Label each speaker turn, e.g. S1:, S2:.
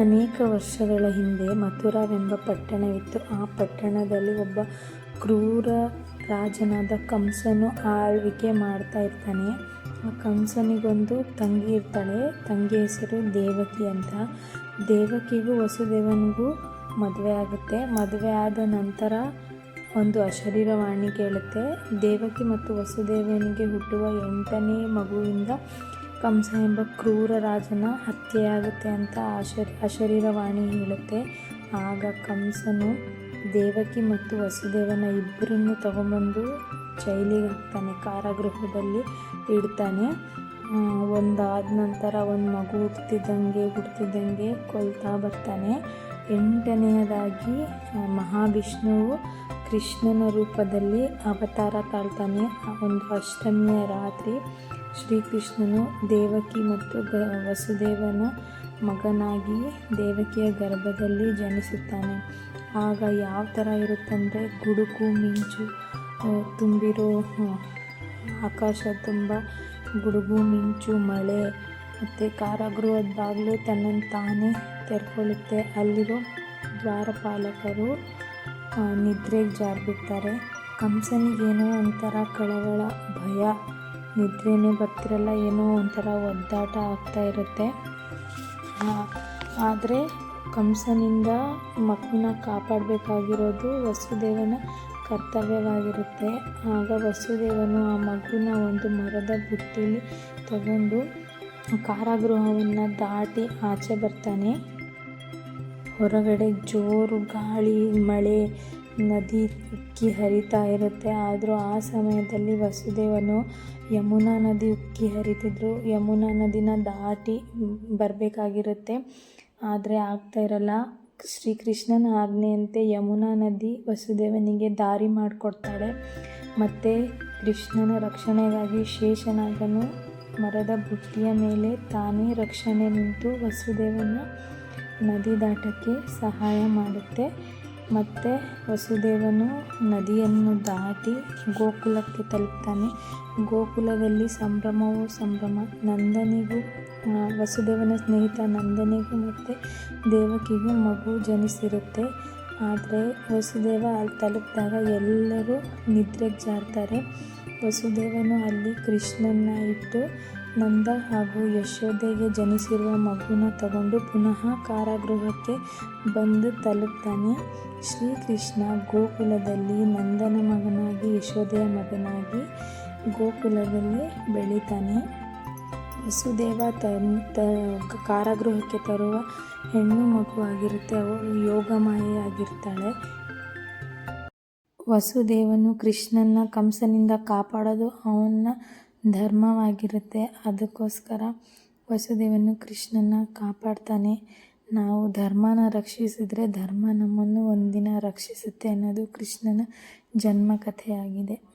S1: ಅನೇಕ ವರ್ಷಗಳ ಹಿಂದೆ ಮಥುರಾವೆಂಬ ಪಟ್ಟಣವಿತ್ತು. ಆ ಪಟ್ಟಣದಲ್ಲಿ ಒಬ್ಬ ಕ್ರೂರ ರಾಜನಾದ ಕಂಸನು ಆಳ್ವಿಕೆ ಮಾಡ್ತಾ ಇರ್ತಾನೆ. ಆ ಕಂಸನಿಗೊಂದು ತಂಗಿ ಇರ್ತಾಳೆ. ತಂಗಿ ಹೆಸರು ದೇವಕಿ ಅಂತ. ದೇವಕಿಗೂ ವಸುದೇವನಿಗೂ ಮದುವೆ ಆಗುತ್ತೆ. ಮದುವೆ ಆದ ನಂತರ ಒಂದು ಅಶರೀರವಾಣಿ ಕೇಳುತ್ತೆ. ದೇವಕಿ ಮತ್ತು ವಸುದೇವನಿಗೆ ಹುಟ್ಟುವ ಎಂಟನೇ ಮಗುವಿಂದ ಕಂಸ ಎಂಬ ಕ್ರೂರ ರಾಜನ ಹತ್ಯೆಯಾಗುತ್ತೆ ಅಂತ ಆಶರಿ ಅಶರೀರವಾಣಿ ಹೇಳುತ್ತೆ. ಆಗ ಕಂಸನು ದೇವಕಿ ಮತ್ತು ವಸುದೇವನ ಇಬ್ಬರನ್ನು ತಗೊಂಬಂದು ಜೈಲಿಗೆ ಹಾಕ್ತಾನೆ. ಕಾರಾಗೃಹದಲ್ಲಿ ಇಡ್ತಾನೆ. ಒಂದಾದ ನಂತರ ಒಂದು ಮಗು ಹುಟ್ತಿದ್ದಂಗೆ ಹುಟ್ತಿದ್ದಂಗೆ ಕೊಲ್ತಾ ಬರ್ತಾನೆ. ಎಂಟನೆಯದಾಗಿ ಮಹಾವಿಷ್ಣುವು ಕೃಷ್ಣನ ರೂಪದಲ್ಲಿ ಅವತಾರ ತಾಳ್ತಾನೆ. ಒಂದು ಅಷ್ಟಮಿಯ ರಾತ್ರಿ ಶ್ರೀಕೃಷ್ಣನು ದೇವಕಿ ಮತ್ತು ವಸುದೇವನ ಮಗನಾಗಿ ದೇವಕಿಯ ಗರ್ಭದಲ್ಲಿ ಜನಿಸುತ್ತಾನೆ. ಆಗ ಯಾವ ಥರ ಇರುತ್ತಂದರೆ ಗುಡುಕು ಮಿಂಚು ತುಂಬಿರೋ ಆಕಾಶ ತುಂಬ ಗುಡುಗು ಮಿಂಚು ಮಳೆ ಮತ್ತು ಕಾರಾಗೃಹದ ಬಾಗಿಲು ತನ್ನನ್ನು ತಾನೇ ತೆರ್ಕೊಳ್ಳುತ್ತೆ. ಅಲ್ಲಿರೋ ದ್ವಾರಪಾಲಕರು ನಿದ್ರೆಗೆ ಜಾರಿಬಿಡ್ತಾರೆ. ಕಂಸನಿಗೇನೋ ಒಂಥರ ಕಳವಳ, ಭಯ. ನಿದ್ರೆನೇ ಬರ್ತಿರಲ್ಲ ಏನೋ ಒಂಥರ ಒದ್ದಾಟ ಆಗ್ತಾ ಇರುತ್ತೆ. ಆದರೆ ಕಂಸನಿಂದ ಮಕ್ಕಳನ್ನ ಕಾಪಾಡಬೇಕಾಗಿರೋದು ವಸುದೇವನ ಕರ್ತವ್ಯವಾಗಿರುತ್ತೆ. ಆಗ ವಸುದೇವನು ಆ ಮಗುನ ಒಂದು ಮರದ ಬುಟ್ಟಿಲಿ ತಗೊಂಡು ಕಾರಾಗೃಹವನ್ನು ದಾಟಿ ಆಚೆ ಬರ್ತಾನೆ. ಹೊರಗಡೆ ಜೋರು ಗಾಳಿ, ಮಳೆ, ನದಿ ಉಕ್ಕಿ ಹರಿತಾ ಇರುತ್ತೆ. ಆದರೂ ಆ ಸಮಯದಲ್ಲಿ ವಸುದೇವನು ಯಮುನಾ ನದಿ ಉಕ್ಕಿ ಹರಿತಿದ್ರು. ಯಮುನಾ ನದಿನ ದಾಟಿ ಬರಬೇಕಾಗಿರುತ್ತೆ. ಆದರೆ ಆಗ್ತಾ ಇರಲ್ಲ. ಶ್ರೀಕೃಷ್ಣನ ಆಜ್ಞೆಯಂತೆ ಯಮುನಾ ನದಿ ವಸುದೇವನಿಗೆ ದಾರಿ ಮಾಡಿಕೊಡ್ತಾಳೆ. ಮತ್ತು ಕೃಷ್ಣನ ರಕ್ಷಣೆಗಾಗಿ ಶೇಷನಾಗನು ಮರದ ಬುಟ್ಟಿಯ ಮೇಲೆ ತಾನೇ ರಕ್ಷಣೆ ನಿಂತು ವಸುದೇವನ ನದಿ ದಾಟಕ್ಕೆ ಸಹಾಯ ಮಾಡುತ್ತೆ. ಮತ್ತೆ ವಸುದೇವನು ನದಿಯನ್ನು ದಾಟಿ ಗೋಕುಲಕ್ಕೆ ತಲುಪ್ತಾನೆ. ಗೋಕುಲದಲ್ಲಿ ಸಂಭ್ರಮವು ಸಂಭ್ರಮ. ನಂದನಿಗೂ ವಸುದೇವನ ಸ್ನೇಹಿತ ನಂದನಿಗೂ ಮತ್ತು ದೇವಕಿಗೂ ಮಗು ಜನಿಸಿರುತ್ತೆ. ಆದರೆ ವಸುದೇವ ಅಲ್ಲಿ ತಲುಪಿದಾಗ ಎಲ್ಲರೂ ನಿದ್ರೆಗೆ ಜಾರ್ತಾರೆ. ವಸುದೇವನು ಅಲ್ಲಿ ಕೃಷ್ಣನ ಇಟ್ಟು ನಂದ ಹಾಗೂ ಯಶೋದೆಗೆ ಜನಿಸಿರುವ ಮಗುನ ತಗೊಂಡು ಪುನಃ ಕಾರಾಗೃಹಕ್ಕೆ ಬಂದು ತಲುಪ್ತಾನೆ. ಶ್ರೀಕೃಷ್ಣ ಗೋಕುಲದಲ್ಲಿ ನಂದನ ಮಗನಾಗಿ ಯಶೋದೆಯ ಮಗನಾಗಿ ಗೋಕುಲದಲ್ಲಿ ಬೆಳೀತಾನೆ. ವಸುದೇವ ತ, ಕಾರಾಗೃಹಕ್ಕೆ ತರುವ ಹೆಣ್ಣು ಮಗು ಆಗಿರುತ್ತೆ. ಅವಳು ಯೋಗಮಾಯೆಯಾಗಿರ್ತಾಳೆ. ವಸುದೇವನು ಕೃಷ್ಣನ ಕಂಸನಿಂದ ಕಾಪಾಡೋದು ಅವನ ಧರ್ಮವಾಗಿರುತ್ತೆ. ಅದಕ್ಕೋಸ್ಕರ ವಸುದೇವನು ಕೃಷ್ಣನ ಕಾಪಾಡ್ತಾನೆ. ನಾವು ಧರ್ಮನ ರಕ್ಷಿಸಿದ್ರೆ ಧರ್ಮ ನಮ್ಮನ್ನು ಒಂದಿನ ರಕ್ಷಿಸುತ್ತೆ ಅನ್ನೋದು ಕೃಷ್ಣನ ಜನ್ಮಕಥೆಯಾಗಿದೆ.